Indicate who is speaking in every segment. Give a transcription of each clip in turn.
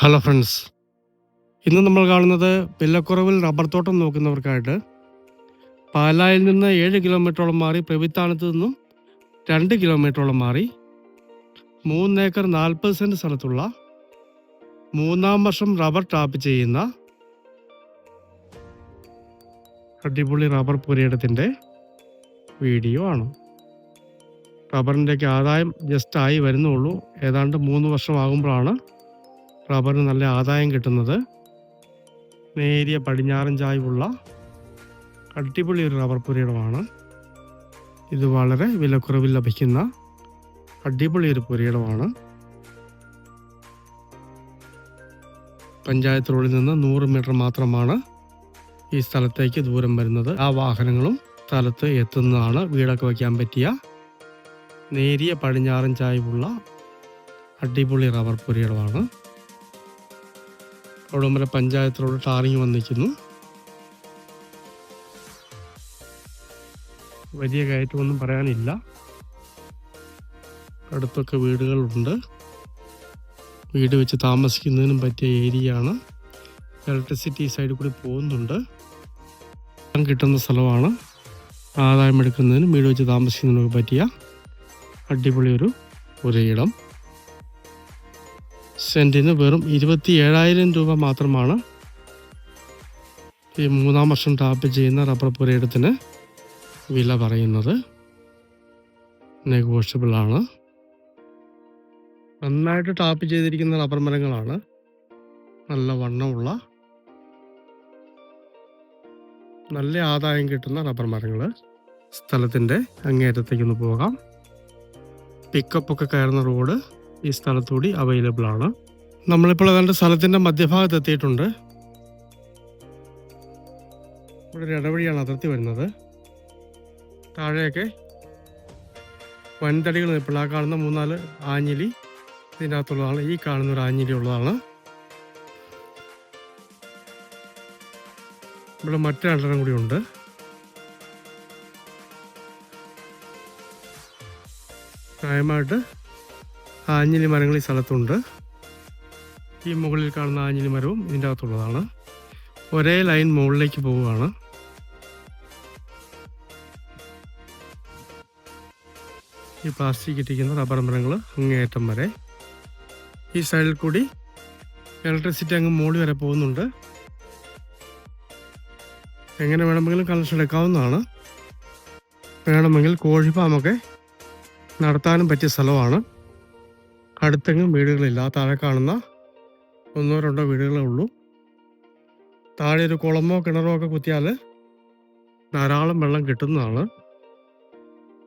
Speaker 1: Hello friends. ഇന്ന് നമ്മൾ കാണുന്നത് പില്ലക്കുറവിൽ റബ്ബർ തോട്ടം നോക്കുന്നവർക്കായിട്ട്. പാലായിൽ നിന്ന് ഏഴ് കിലോമീറ്ററോളം മാറി പ്രവിത്താനത്ത് നിന്നും രണ്ട് കിലോമീറ്ററോളം മാറി മൂന്നേക്കർ നാൽപ്പത് സെന്റ് സ്ഥലത്തുള്ള മൂന്നാം വർഷം റബ്ബർ ടാപ്പ് ചെയ്യുന്ന അടിപൊളി റബ്ബർ പുരയിടത്തിന്റെ വീഡിയോ ആണ്. റബ്ബറിന്റെയൊക്കെ ആദായം ജസ്റ്റ് ആയി വരുന്നുള്ളൂ. ഏതാണ്ട് മൂന്ന് വർഷമാകുമ്പോഴാണ് റബ്ബറിന് നല്ല ആദായം കിട്ടുന്നത്. നേരിയ പടിഞ്ഞാറൻ ചായ്വുള്ള അടിപൊളി ഒരു റബ്ബർ പുരയിടമാണ്. ഇത് വളരെ വിലക്കുറവിൽ ലഭിക്കുന്ന അടിപൊളി ഒരു പുരയിടമാണ്. പഞ്ചായത്ത് റോഡിൽ നിന്ന് നൂറ് മീറ്റർ മാത്രമാണ് ഈ സ്ഥലത്തേക്ക് ദൂരം വരുന്നത്. ആ വാഹനങ്ങളും സ്ഥലത്ത് എത്തുന്നതാണ് വീടൊക്കെ വയ്ക്കാൻ പറ്റിയ നേരിയ പടിഞ്ഞാറൻ ചായ്വുള്ള അടിപൊളി റബ്ബർ പുരയിടമാണ്. ഉടമല പഞ്ചായത്തിലോട് ടാറിങ് വന്നിരിക്കുന്നു. വലിയ കയറ്റമൊന്നും പറയാനില്ല. അടുത്തൊക്കെ വീടുകളുണ്ട്. വീട് വെച്ച് താമസിക്കുന്നതിനും പറ്റിയ ഏരിയയാണ്. ഇലക്ട്രിസിറ്റി സൈഡിൽ കൂടി പോകുന്നുണ്ട്. കിട്ടുന്ന സ്ഥലമാണ്. ആദായം എടുക്കുന്നതിനും വീട് വെച്ച് താമസിക്കുന്നതിനൊക്കെ പറ്റിയ അടിപൊളി ഒരു പുരയിടം സെന്റിന് വെറും ഇരുപത്തി ഏഴായിരം രൂപ മാത്രമാണ്. ഈ മൂന്നാം വർഷം ടാപ്പ് ചെയ്യുന്ന റബ്ബർ പുരയിടത്തിന് വില പറയുന്നത് നെഗോഷ്യബിൾ ആണ്. നന്നായിട്ട് ടാപ്പ് ചെയ്തിരിക്കുന്ന റബ്ബർ മരങ്ങളാണ്. നല്ല വണ്ണമുള്ള നല്ല ആദായം കിട്ടുന്ന റബ്ബർ മരങ്ങൾ സ്ഥലത്തിന്റെ അങ്ങേയറ്റത്തേക്കൊന്ന് പോകാം. പിക്കപ്പൊക്കെ കയറുന്ന റോഡ് ഈ സ്ഥലത്തുകൂടി അവൈലബിൾ ആണ്. നമ്മളിപ്പോൾ ഏതാണ്ട് സ്ഥലത്തിന്റെ മധ്യഭാഗത്ത് എത്തിയിട്ടുണ്ട്. ഇവിടെ ഒരു ഇടവഴിയാണ് അതിർത്തി വരുന്നത്. താഴെയൊക്കെ വൻതടികൾ ഇപ്പോൾ ആ കാണുന്ന മൂന്നാൽ ആഞ്ഞിലി. ഇതിന്റെ അകത്തുള്ളതാണ് ഈ കാണുന്ന ഒരു ആഞ്ഞിലി ഉള്ളതാണ്. ഇവിടെ മറ്റു രണ്ടെണ്ണം കൂടി ഉണ്ട്. ന്യായമായിട്ട് ആഞ്ഞിലി മരങ്ങൾ ഈ സ്ഥലത്തുണ്ട്. ഈ മുകളിൽ കാണുന്ന ആഞ്ഞിലി മരവും ഇതിന്റെ അകത്തുള്ളതാണ്. ഒരേ ലൈൻ മുകളിലേക്ക് പോവുകയാണ്. ഈ പ്ലാസ്റ്റിക് ഇട്ടിരിക്കുന്ന റബ്ബർ മരങ്ങൾ അങ്ങേയറ്റം വരെ. ഈ സൈഡിൽ കൂടി ഇലക്ട്രിസിറ്റി അങ്ങ് മുകളിൽ വരെ പോകുന്നുണ്ട്. എങ്ങനെ വേണമെങ്കിലും കണക്ഷൻ എടുക്കാവുന്നതാണ്. വേണമെങ്കിൽ കോഴി ഫാമൊക്കെ നടത്താനും പറ്റിയ സ്ഥലമാണ്. അടുത്തെങ്ങും വീടുകളില്ല. താഴെ കാണുന്ന ഒന്നോ രണ്ടോ വീടുകളേ ഉള്ളൂ. താഴെ ഒരു കുളമോ കിണറോ ഒക്കെ കുത്തിയാൽ ധാരാളം വെള്ളം കിട്ടുന്നതാണ്.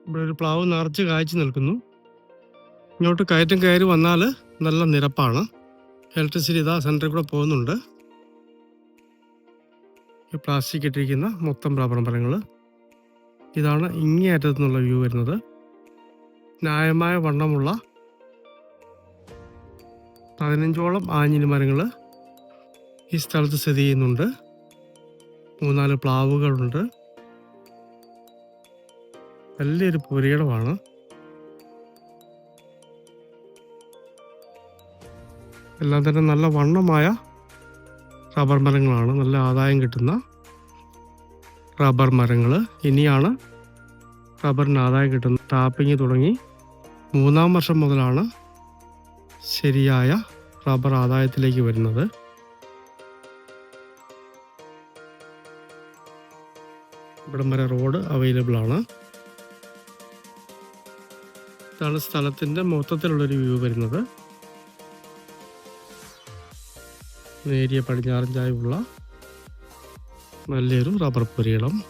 Speaker 1: ഇവിടെ ഒരു പ്ലാവ് നിറച്ച് കായ്ച്ചു നിൽക്കുന്നു. ഇങ്ങോട്ട് കയറ്റം കയറി വന്നാൽ നല്ല നിരപ്പാണ്. ഇലക്ട്രിസിറ്റി ഇതാ സെന്ററിൽ കൂടെ പോകുന്നുണ്ട്. ഈ പ്ലാസ്റ്റിക് ഇട്ടിരിക്കുന്ന മൊത്തം റബ്ബർ ഇതാണ് ഇങ്ങേ അറ്റത്തു നിന്നുള്ള വ്യൂ വരുന്നത്. ന്യായമായ വണ്ണമുള്ള പതിനഞ്ചോളം ആഞ്ഞിലി മരങ്ങൾ ഈ സ്ഥലത്ത് സ്ഥിതി ചെയ്യുന്നുണ്ട്. മൂന്നാൽ പ്ലാവുകളുണ്ട്. വലിയൊരു പുരയിടമാണ്. എല്ലാം തന്നെ നല്ല വണ്ണമായ റബ്ബർ മരങ്ങളാണ്. നല്ല ആദായം കിട്ടുന്ന റബ്ബർ മരങ്ങൾ ഇനിയാണ് റബ്ബറിന് ആദായം കിട്ടുന്ന ടാപ്പിങ് തുടങ്ങി. മൂന്നാം വർഷം മുതലാണ് ശരിയായ റബ്ബർ ആദായത്തിലേക്ക് വരുന്നത്. ഇവിടം വരെ റോഡ് അവൈലബിൾ ആണ്. ഇതാണ് സ്ഥലത്തിന്റെ മൊത്തത്തിലുള്ളൊരു വ്യൂ വരുന്നത്. നേരിയ പടിഞ്ഞാറൻ ചായവുള്ള നല്ലൊരു റബ്ബർ പുരീടം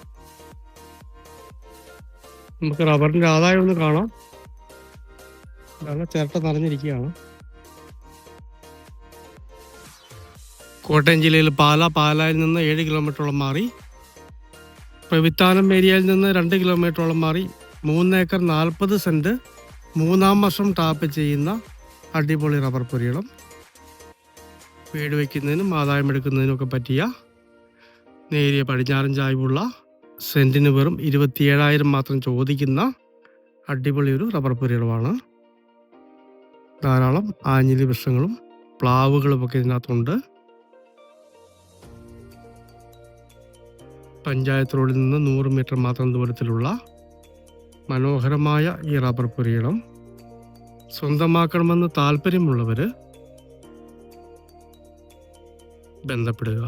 Speaker 1: നമുക്ക് റബ്ബറിന്റെ ആദായം ഒന്ന് കാണാം. ഇതാണ് ചിരട്ട നിറഞ്ഞിരിക്കുകയാണ് കോട്ടയം ജില്ലയിൽ പാല പാലായിൽ നിന്ന് ഏഴ് കിലോമീറ്ററോളം മാറി പ്രവിത്താനം ഏരിയയിൽ നിന്ന് രണ്ട് കിലോമീറ്ററോളം മാറി മൂന്നേക്കർ നാൽപ്പത് സെന്റ് മൂന്നാം വർഷം ടാപ്പ് ചെയ്യുന്ന അടിപൊളി റബ്ബർ പുരയിടം വീട് വയ്ക്കുന്നതിനും ആദായം എടുക്കുന്നതിനും ഒക്കെ പറ്റിയ നേരിയ പടിഞ്ഞാറൻ ചായ്വുള്ള സെന്റിന് വെറും ഇരുപത്തിയേഴായിരം മാത്രം ചോദിക്കുന്ന അടിപൊളി ഒരു റബ്ബർ പുരയിടമാണ് ധാരാളം ആഞ്ഞിലി വൃക്ഷങ്ങളും പ്ലാവുകളുമൊക്കെ ഇതിനകത്തുണ്ട്. പഞ്ചായത്ത് റോഡിൽ നിന്ന് നൂറ് മീറ്റർ മാത്രം ദൂരത്തിലുള്ള മനോഹരമായ ഈ റബ്ബർ പുരയിടം സ്വന്തമാക്കണമെന്ന് താല്പര്യമുള്ളവർ ബന്ധപ്പെടുക.